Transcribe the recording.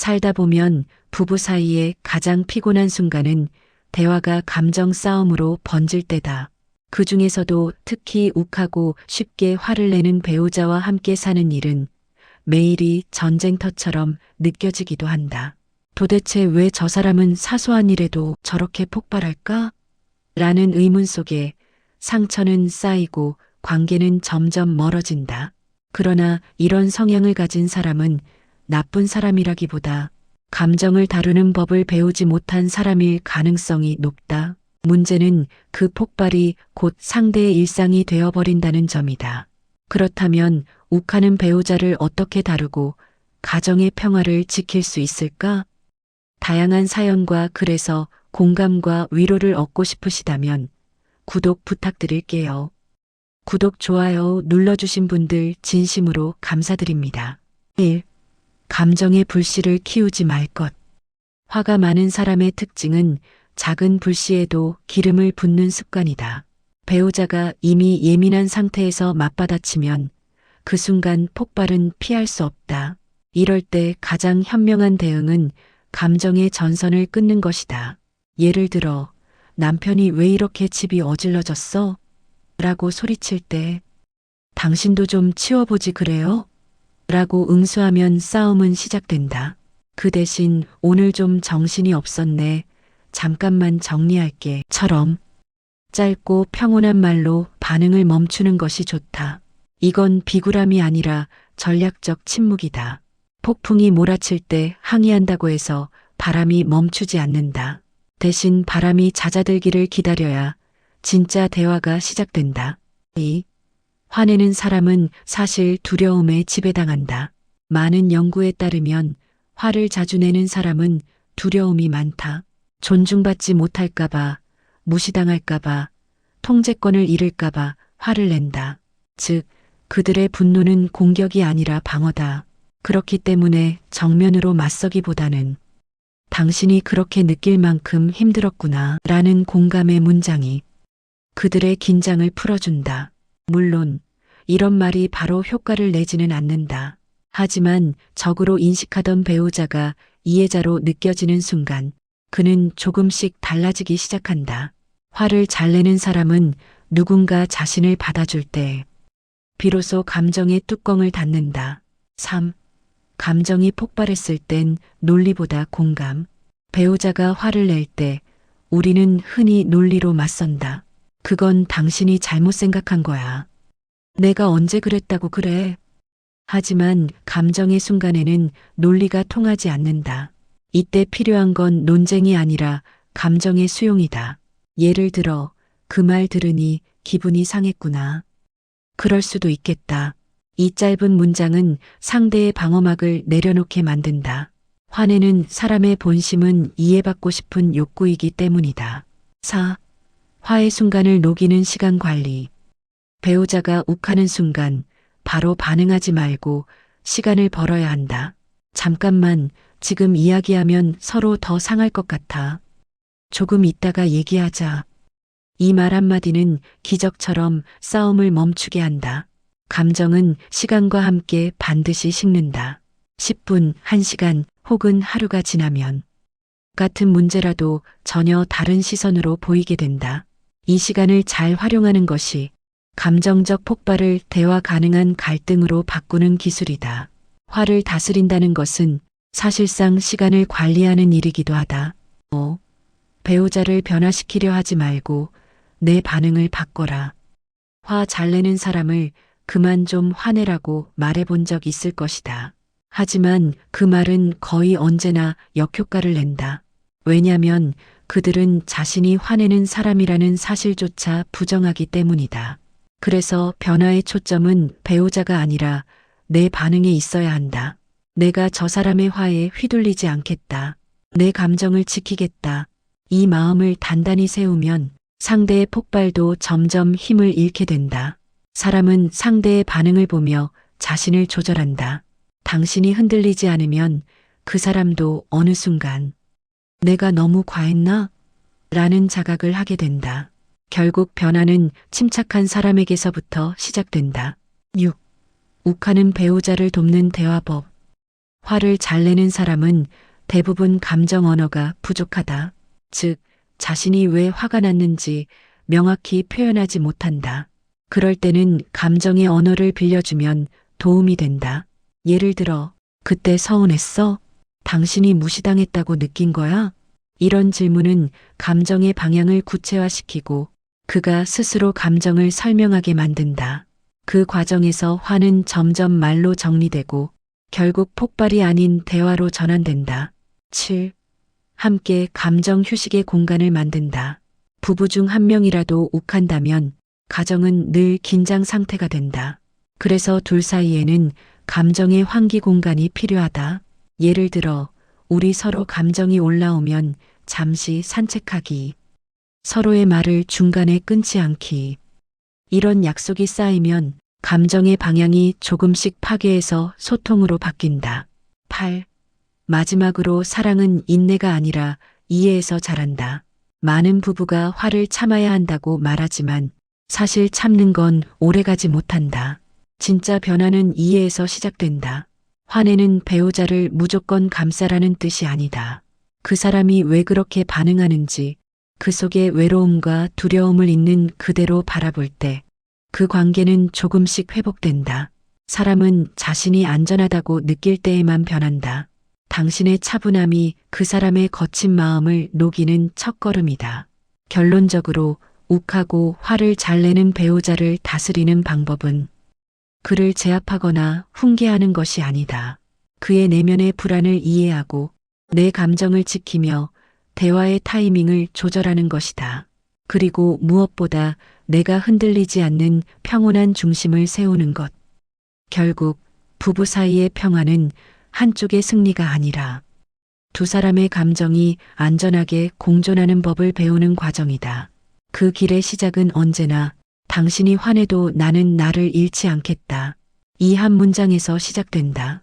살다 보면 부부 사이에 가장 피곤한 순간은 대화가 감정 싸움으로 번질 때다. 그 중에서도 특히 욱하고 쉽게 화를 내는 배우자와 함께 사는 일은 매일이 전쟁터처럼 느껴지기도 한다. 도대체 왜 저 사람은 사소한 일에도 저렇게 폭발할까? 라는 의문 속에 상처는 쌓이고 관계는 점점 멀어진다. 그러나 이런 성향을 가진 사람은 나쁜 사람이라기보다 감정을 다루는 법을 배우지 못한 사람일 가능성이 높다. 문제는 그 폭발이 곧 상대의 일상이 되어버린다는 점이다. 그렇다면 욱하는 배우자를 어떻게 다루고 가정의 평화를 지킬 수 있을까? 다양한 사연과 글에서 공감과 위로를 얻고 싶으시다면 구독 부탁드릴게요. 구독, 좋아요 눌러주신 분들 진심으로 감사드립니다. 1. 감정의 불씨를 키우지 말 것. 화가 많은 사람의 특징은 작은 불씨에도 기름을 붓는 습관이다. 배우자가 이미 예민한 상태에서 맞받아치면 그 순간 폭발은 피할 수 없다. 이럴 때 가장 현명한 대응은 감정의 전선을 끊는 것이다. 예를 들어, 남편이 왜 이렇게 집이 어질러졌어? 라고 소리칠 때, 당신도 좀 치워보지 그래요? 라고 응수하면 싸움은 시작된다. 그 대신 오늘 좀 정신이 없었네. 잠깐만 정리할게. 처럼 짧고 평온한 말로 반응을 멈추는 것이 좋다. 이건 비굴함이 아니라 전략적 침묵이다. 폭풍이 몰아칠 때 항의한다고 해서 바람이 멈추지 않는다. 대신 바람이 잦아들기를 기다려야 진짜 대화가 시작된다. 2. 화내는 사람은 사실 두려움에 지배당한다. 많은 연구에 따르면 화를 자주 내는 사람은 두려움이 많다. 존중받지 못할까봐, 무시당할까봐, 통제권을 잃을까봐 화를 낸다. 즉, 그들의 분노는 공격이 아니라 방어다. 그렇기 때문에 정면으로 맞서기보다는 당신이 그렇게 느낄 만큼 힘들었구나 라는 공감의 문장이 그들의 긴장을 풀어준다. 물론 이런 말이 바로 효과를 내지는 않는다. 하지만 적으로 인식하던 배우자가 이해자로 느껴지는 순간 그는 조금씩 달라지기 시작한다. 화를 잘 내는 사람은 누군가 자신을 받아줄 때 비로소 감정의 뚜껑을 닫는다. 3. 감정이 폭발했을 땐 논리보다 공감. 배우자가 화를 낼 때 우리는 흔히 논리로 맞선다. 그건 당신이 잘못 생각한 거야. 내가 언제 그랬다고 그래. 하지만 감정의 순간에는 논리가 통하지 않는다. 이때 필요한 건 논쟁이 아니라 감정의 수용이다. 예를 들어, 그 말 들으니 기분이 상했구나. 그럴 수도 있겠다. 이 짧은 문장은 상대의 방어막을 내려놓게 만든다. 화내는 사람의 본심은 이해받고 싶은 욕구이기 때문이다. 4. 화의 순간을 녹이는 시간 관리. 배우자가 욱하는 순간 바로 반응하지 말고 시간을 벌어야 한다. 잠깐만 지금 이야기하면 서로 더 상할 것 같아. 조금 있다가 얘기하자. 이 말 한마디는 기적처럼 싸움을 멈추게 한다. 감정은 시간과 함께 반드시 식는다. 10분, 1시간 혹은 하루가 지나면 같은 문제라도 전혀 다른 시선으로 보이게 된다. 이 시간을 잘 활용하는 것이 감정적 폭발을 대화 가능한 갈등으로 바꾸는 기술이다. 화를 다스린다는 것은 사실상 시간을 관리하는 일이기도 하다. 5. 배우자를 변화시키려 하지 말고 내 반응을 바꿔라. 화 잘 내는 사람을 그만 좀 화내라고 말해본 적 있을 것이다. 하지만 그 말은 거의 언제나 역효과를 낸다. 왜냐면 그들은 자신이 화내는 사람이라는 사실조차 부정하기 때문이다. 그래서 변화의 초점은 배우자가 아니라 내 반응에 있어야 한다. 내가 저 사람의 화에 휘둘리지 않겠다. 내 감정을 지키겠다. 이 마음을 단단히 세우면 상대의 폭발도 점점 힘을 잃게 된다. 사람은 상대의 반응을 보며 자신을 조절한다. 당신이 흔들리지 않으면 그 사람도 어느 순간 내가 너무 과했나? 라는 자각을 하게 된다. 결국 변화는 침착한 사람에게서부터 시작된다. 6. 욱하는 배우자를 돕는 대화법. 화를 잘 내는 사람은 대부분 감정 언어가 부족하다. 즉, 자신이 왜 화가 났는지 명확히 표현하지 못한다. 그럴 때는 감정의 언어를 빌려주면 도움이 된다. 예를 들어, 그때 서운했어? 당신이 무시당했다고 느낀 거야? 이런 질문은 감정의 방향을 구체화시키고 그가 스스로 감정을 설명하게 만든다. 그 과정에서 화는 점점 말로 정리되고 결국 폭발이 아닌 대화로 전환된다. 7. 함께 감정 휴식의 공간을 만든다. 부부 중 한 명이라도 욱한다면 가정은 늘 긴장 상태가 된다. 그래서 둘 사이에는 감정의 환기 공간이 필요하다. 예를 들어, 우리 서로 감정이 올라오면 잠시 산책하기. 서로의 말을 중간에 끊지 않기. 이런 약속이 쌓이면 감정의 방향이 조금씩 파괴해서 소통으로 바뀐다. 8. 마지막으로 사랑은 인내가 아니라 이해에서 자란다. 많은 부부가 화를 참아야 한다고 말하지만 사실 참는 건 오래가지 못한다. 진짜 변화는 이해에서 시작된다. 화내는 배우자를 무조건 감싸라는 뜻이 아니다. 그 사람이 왜 그렇게 반응하는지 그 속에 외로움과 두려움을 있는 그대로 바라볼 때 그 관계는 조금씩 회복된다. 사람은 자신이 안전하다고 느낄 때에만 변한다. 당신의 차분함이 그 사람의 거친 마음을 녹이는 첫걸음이다. 결론적으로 욱하고 화를 잘 내는 배우자를 다스리는 방법은 그를 제압하거나 훈계하는 것이 아니다. 그의 내면의 불안을 이해하고 내 감정을 지키며 대화의 타이밍을 조절하는 것이다. 그리고 무엇보다 내가 흔들리지 않는 평온한 중심을 세우는 것. 결국 부부 사이의 평화는 한쪽의 승리가 아니라 두 사람의 감정이 안전하게 공존하는 법을 배우는 과정이다. 그 길의 시작은 언제나 당신이 화내도 나는 나를 잃지 않겠다. 이 한 문장에서 시작된다.